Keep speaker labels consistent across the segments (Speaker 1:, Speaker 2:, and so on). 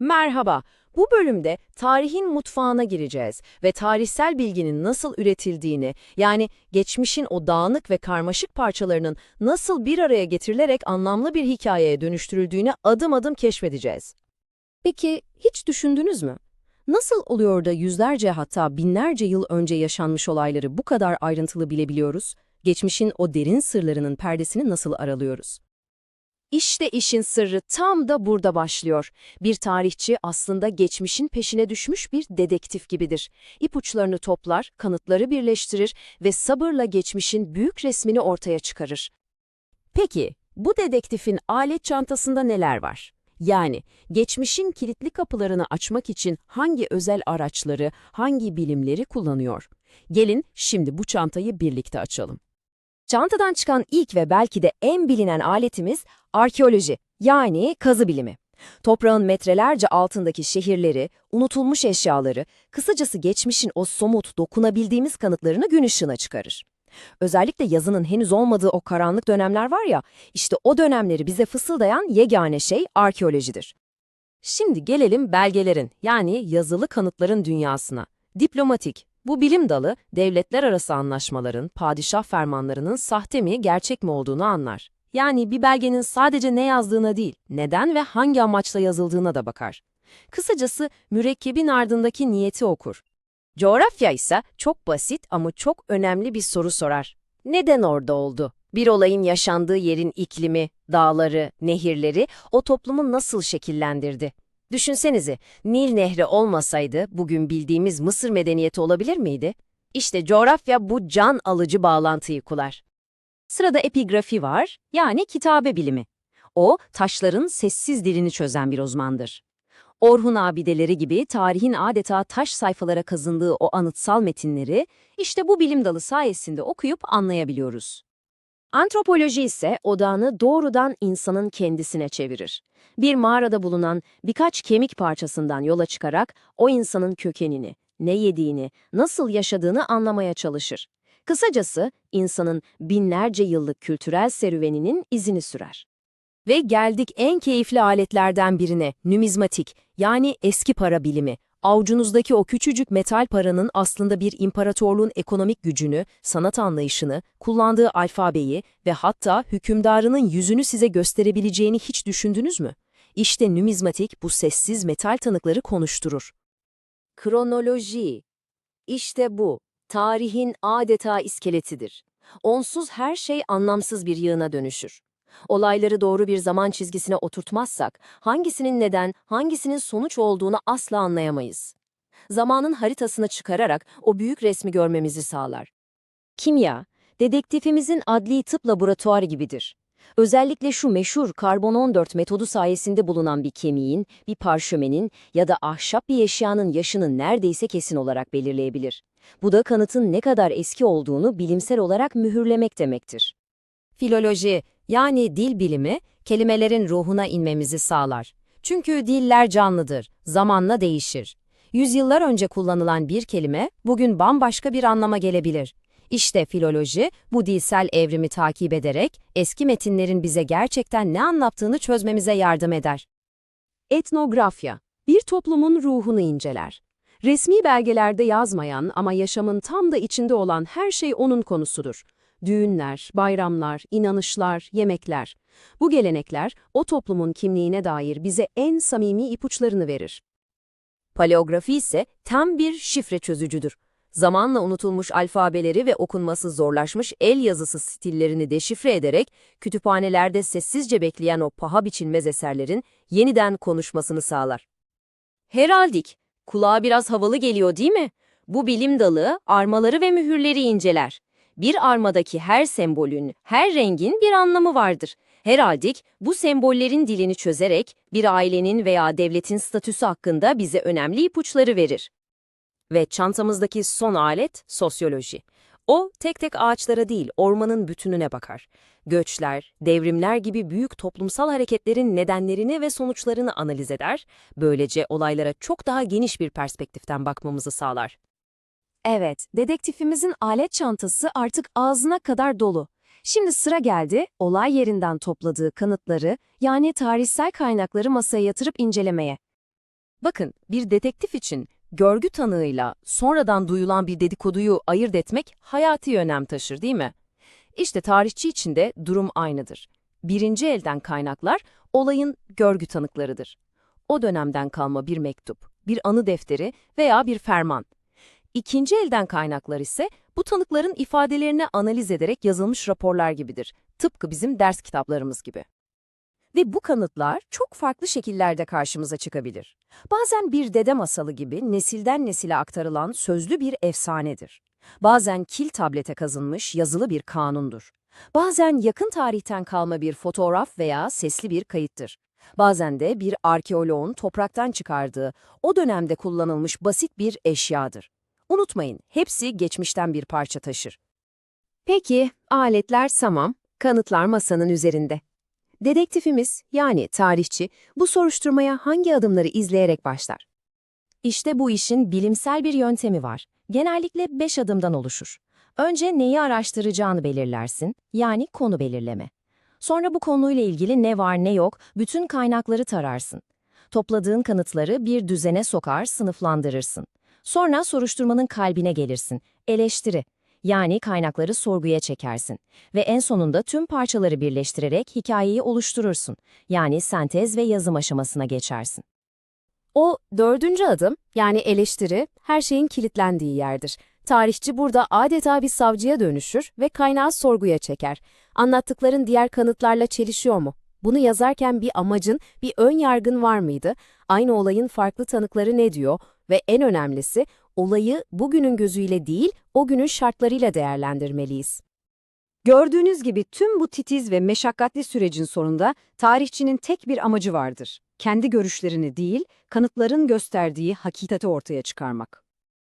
Speaker 1: Merhaba. Bu bölümde tarihin mutfağına gireceğiz ve tarihsel bilginin nasıl üretildiğini, yani geçmişin o dağınık ve karmaşık parçalarının nasıl bir araya getirilerek anlamlı bir hikayeye dönüştürüldüğünü adım adım keşfedeceğiz. Peki hiç düşündünüz mü? Nasıl oluyor da yüzlerce hatta binlerce yıl önce yaşanmış olayları bu kadar ayrıntılı bilebiliyoruz? Geçmişin o derin sırlarının perdesini nasıl aralıyoruz? İşte işin sırrı tam da burada başlıyor. Bir tarihçi aslında geçmişin peşine düşmüş bir dedektif gibidir. İpuçlarını toplar, kanıtları birleştirir ve sabırla geçmişin büyük resmini ortaya çıkarır. Peki, bu dedektifin alet çantasında neler var? Yani geçmişin kilitli kapılarını açmak için hangi özel araçları, hangi bilimleri kullanıyor? Gelin şimdi bu çantayı birlikte açalım. Çantadan çıkan ilk ve belki de en bilinen aletimiz arkeoloji, yani kazı bilimi. Toprağın metrelerce altındaki şehirleri, unutulmuş eşyaları, kısacası geçmişin o somut, dokunabildiğimiz kanıtlarını gün ışığına çıkarır. Özellikle yazının henüz olmadığı o karanlık dönemler var ya, işte o dönemleri bize fısıldayan yegane şey arkeolojidir. Şimdi gelelim belgelerin, yani yazılı kanıtların dünyasına. Diplomatik, bu bilim dalı, devletler arası anlaşmaların, padişah fermanlarının sahte mi, gerçek mi olduğunu anlar. Yani bir belgenin sadece ne yazdığına değil, neden ve hangi amaçla yazıldığına da bakar. Kısacası mürekkebin ardındaki niyeti okur. Coğrafya ise çok basit ama çok önemli bir soru sorar. Neden orada oldu? Bir olayın yaşandığı yerin iklimi, dağları, nehirleri o toplumu nasıl şekillendirdi? Düşünsenize, Nil Nehri olmasaydı bugün bildiğimiz Mısır medeniyeti olabilir miydi? İşte coğrafya bu can alıcı bağlantıyı kurar. Sırada epigrafi var, yani kitabe bilimi. O, taşların sessiz dilini çözen bir uzmandır. Orhun abideleri gibi tarihin adeta taş sayfalara kazındığı o anıtsal metinleri, işte bu bilim dalı sayesinde okuyup anlayabiliyoruz. Antropoloji ise odağını doğrudan insanın kendisine çevirir. Bir mağarada bulunan birkaç kemik parçasından yola çıkarak o insanın kökenini, ne yediğini, nasıl yaşadığını anlamaya çalışır. Kısacası insanın binlerce yıllık kültürel serüveninin izini sürer. Ve geldik en keyifli aletlerden birine, numizmatik, yani eski para bilimi. Avucunuzdaki o küçücük metal paranın aslında bir imparatorluğun ekonomik gücünü, sanat anlayışını, kullandığı alfabeyi ve hatta hükümdarının yüzünü size gösterebileceğini hiç düşündünüz mü? İşte numizmatik bu sessiz metal tanıkları konuşturur. Kronoloji. İşte bu. Tarihin adeta iskeletidir. Onsuz her şey anlamsız bir yığına dönüşür. Olayları doğru bir zaman çizgisine oturtmazsak, hangisinin neden, hangisinin sonuç olduğunu asla anlayamayız. Zamanın haritasını çıkararak o büyük resmi görmemizi sağlar. Kimya, dedektifimizin adli tıp laboratuvarı gibidir. Özellikle şu meşhur karbon 14 metodu sayesinde bulunan bir kemiğin, bir parşömenin ya da ahşap bir eşyanın yaşını neredeyse kesin olarak belirleyebilir. Bu da kanıtın ne kadar eski olduğunu bilimsel olarak mühürlemek demektir. Filoloji, yani dil bilimi, kelimelerin ruhuna inmemizi sağlar. Çünkü diller canlıdır, zamanla değişir. Yüzyıllar önce kullanılan bir kelime, bugün bambaşka bir anlama gelebilir. İşte filoloji, bu dilsel evrimi takip ederek, eski metinlerin bize gerçekten ne anlattığını çözmemize yardım eder. Etnografya, bir toplumun ruhunu inceler. Resmi belgelerde yazmayan ama yaşamın tam da içinde olan her şey onun konusudur. Düğünler, bayramlar, inanışlar, yemekler. Bu gelenekler o toplumun kimliğine dair bize en samimi ipuçlarını verir. Paleografi ise tam bir şifre çözücüdür. Zamanla unutulmuş alfabeleri ve okunması zorlaşmış el yazısı stillerini deşifre ederek kütüphanelerde sessizce bekleyen o paha biçilmez eserlerin yeniden konuşmasını sağlar. Heraldik, kulağa biraz havalı geliyor değil mi? Bu bilim dalı armaları ve mühürleri inceler. Bir armadaki her sembolün, her rengin bir anlamı vardır. Heraldik, bu sembollerin dilini çözerek bir ailenin veya devletin statüsü hakkında bize önemli ipuçları verir. Ve çantamızdaki son alet sosyoloji. O tek tek ağaçlara değil, ormanın bütününe bakar. Göçler, devrimler gibi büyük toplumsal hareketlerin nedenlerini ve sonuçlarını analiz eder. Böylece olaylara çok daha geniş bir perspektiften bakmamızı sağlar. Evet, dedektifimizin alet çantası artık ağzına kadar dolu. Şimdi sıra geldi, olay yerinden topladığı kanıtları, yani tarihsel kaynakları masaya yatırıp incelemeye. Bakın, bir dedektif için görgü tanığıyla sonradan duyulan bir dedikoduyu ayırt etmek hayati önem taşır değil mi? İşte tarihçi için de durum aynıdır. Birinci elden kaynaklar olayın görgü tanıklarıdır. O dönemden kalma bir mektup, bir anı defteri veya bir ferman. İkinci elden kaynaklar ise bu tanıkların ifadelerini analiz ederek yazılmış raporlar gibidir. Tıpkı bizim ders kitaplarımız gibi. Ve bu kanıtlar çok farklı şekillerde karşımıza çıkabilir. Bazen bir dede masalı gibi nesilden nesile aktarılan sözlü bir efsanedir. Bazen kil tablete kazınmış yazılı bir kanundur. Bazen yakın tarihten kalma bir fotoğraf veya sesli bir kayıttır. Bazen de bir arkeoloğun topraktan çıkardığı, o dönemde kullanılmış basit bir eşyadır. Unutmayın, hepsi geçmişten bir parça taşır. Peki, aletler tamam, kanıtlar masanın üzerinde. Dedektifimiz, yani tarihçi, bu soruşturmaya hangi adımları izleyerek başlar? İşte bu işin bilimsel bir yöntemi var. Genellikle beş adımdan oluşur. Önce neyi araştıracağını belirlersin, yani konu belirleme. Sonra bu konuyla ilgili ne var ne yok, bütün kaynakları tararsın. Topladığın kanıtları bir düzene sokar, sınıflandırırsın. Sonra soruşturmanın kalbine gelirsin, eleştiri. Yani kaynakları sorguya çekersin. Ve en sonunda tüm parçaları birleştirerek hikayeyi oluşturursun. Yani sentez ve yazım aşamasına geçersin. O dördüncü adım, yani eleştiri, her şeyin kilitlendiği yerdir. Tarihçi burada adeta bir savcıya dönüşür ve kaynağı sorguya çeker. Anlattıkların diğer kanıtlarla çelişiyor mu? Bunu yazarken bir amacın, bir ön yargın var mıydı? Aynı olayın farklı tanıkları ne diyor? Ve en önemlisi, olayı bugünün gözüyle değil, o günün şartlarıyla değerlendirmeliyiz.
Speaker 2: Gördüğünüz gibi tüm bu titiz ve meşakkatli sürecin sonunda tarihçinin tek bir amacı vardır. Kendi görüşlerini değil, kanıtların gösterdiği hakikati ortaya çıkarmak.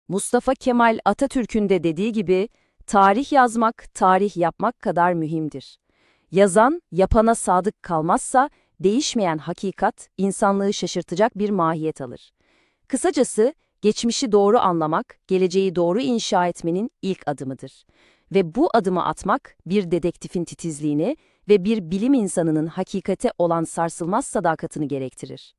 Speaker 1: Mustafa Kemal Atatürk'ün de dediği gibi, tarih yazmak, tarih yapmak kadar mühimdir. Yazan, yapana sadık kalmazsa, değişmeyen hakikat, insanlığı şaşırtacak bir mahiyet alır. Kısacası, geçmişi doğru anlamak, geleceği doğru inşa etmenin ilk adımıdır. Ve bu adımı atmak, bir dedektifin titizliğini ve bir bilim insanının hakikate olan sarsılmaz sadakatini gerektirir.